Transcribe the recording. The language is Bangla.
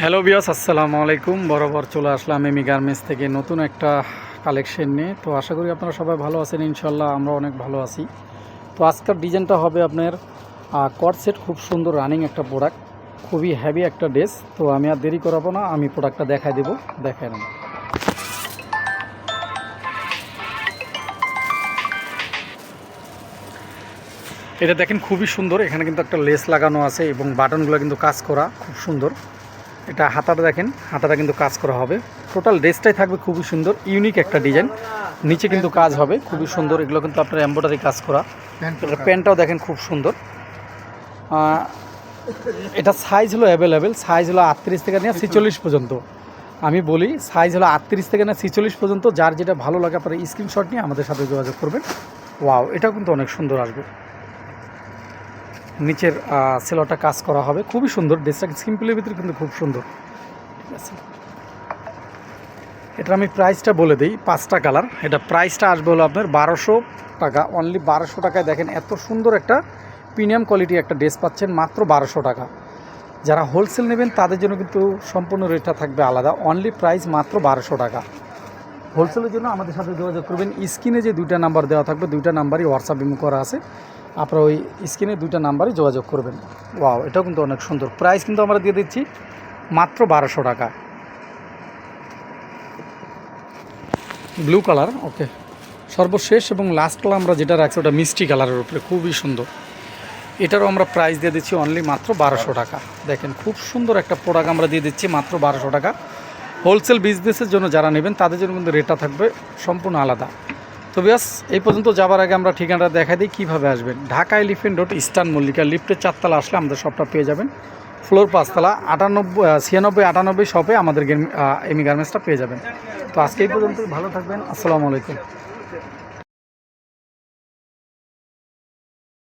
হ্যালো বিয়াস আসসালামু আলাইকুম। বরাবর চলে আসলাম এমি গার্মেন্টস থেকে নতুন একটা কালেকশন নিয়ে। তো আশা করি আপনারা সবাই ভালো আছেন ইনশাল্লাহ আমরা অনেক ভালো আছি। তো আজকের ডিজাইনটা হবে আপনার কট সেট খুব সুন্দর রানিং একটা প্রোডাক্ট খুবই হ্যাভি একটা ড্রেস তো আমি আর দেরি করাবো না, আমি প্রোডাক্টটা দেখাই দেবো, দেখাই নেন এটা দেখেন খুবই সুন্দর, এখানে কিন্তু একটা লেস লাগানো আছে এবং বাটনগুলো কিন্তু কাজ করা, খুব সুন্দর। এটা হাতাটা দেখেন হাতাটা কিন্তু কাজ করা হবে। টোটাল ড্রেসটাই থাকবে খুবই সুন্দর ইউনিক একটা ডিজাইন নিচে কিন্তু কাজ হবে খুবই সুন্দর। এগুলো কিন্তু আপনার এম্ব্রয়ডারি কাজ করা। প্যান্টটাও দেখেন খুব সুন্দর। এটা সাইজ হলো অ্যাভেলেবেল সাইজ হলো আটত্রিশ থেকে নিয়ে ছিচল্লিশ পর্যন্ত। আমি বলি সাইজ হলো আটত্রিশ থেকে না ছিচল্লিশ পর্যন্ত। যার যেটা ভালো লাগে আপনারা স্ক্রিনশট নিয়ে আমাদের সাথে যোগাযোগ করবেন। ওয়াও এটাও কিন্তু অনেক সুন্দর আসবে। নিচের সেলোটা কাজ করা হবে। খুবই সুন্দর। ড্রেসটা সিম্পলের ভিতরে কিন্তু খুব সুন্দর। ঠিক আছে। এটা আমি প্রাইসটা বলে দিই, পাঁচটা কালার এটা প্রাইসটা আসবে হলো আপনার বারোশো টাকা। অনলি বারোশো টাকায় দেখেন এত সুন্দর একটা প্রিমিয়াম কোয়ালিটি একটা ড্রেস পাচ্ছেন, মাত্র বারোশো টাকা। যারা হোলসেল নেবেন, তাদের জন্য কিন্তু সম্পূর্ণ রেটটা থাকবে আলাদা। অনলি প্রাইস মাত্র বারোশো টাকা। হোলসেলের জন্য আমাদের সাথে যোগাযোগ করবেন। স্ক্রিনে যে দুইটা নাম্বার দেওয়া থাকবে, দুইটা নাম্বারই হোয়াটসঅ্যাপ ইমো করা আছে। আপনারা ওই স্ক্রিনে দুইটা নাম্বারে যোগাযোগ করবেন। ওয়াও, এটাও কিন্তু অনেক সুন্দর। প্রাইস কিন্তু আমরা দিয়ে দিচ্ছি মাত্র বারোশো টাকা। Blue colour, okay. সর্বশেষ এবং লাস্ট কালার আমরা যেটা রাখছি ওটা মিষ্টি কালারের উপরে, খুবই সুন্দর। এটারও আমরা প্রাইস দিয়ে দিচ্ছি অনলি মাত্র বারোশো টাকা। দেখেন, খুব সুন্দর একটা প্রোডাক্ট আমরা দিয়ে দিচ্ছি মাত্র বারোশো টাকা। হোলসেল বিজনেসের জন্য যারা নেবেন, তাদের জন্য কিন্তু রেটটা থাকবে সম্পূর্ণ আলাদা। তো ব্যাস, এই পর্যন্ত যাবার আগে আমরা ঠিকানাটা দেখা দিই, কীভাবে আসবেন? Dhaka Elephant Road, Eastern Mallika লিফ্টের চারতলা আসলে আমাদের শপটা পেয়ে যাবেন। ফ্লোর পাঁচতলা, আটানব্বই ছিয়ানব্বই, আটানব্বই শপে আমাদের এমি গার্মেন্টসটা পেয়ে যাবেন। তো আজকে এই পর্যন্ত ভালো থাকবেন, আসসালামু আলাইকুম।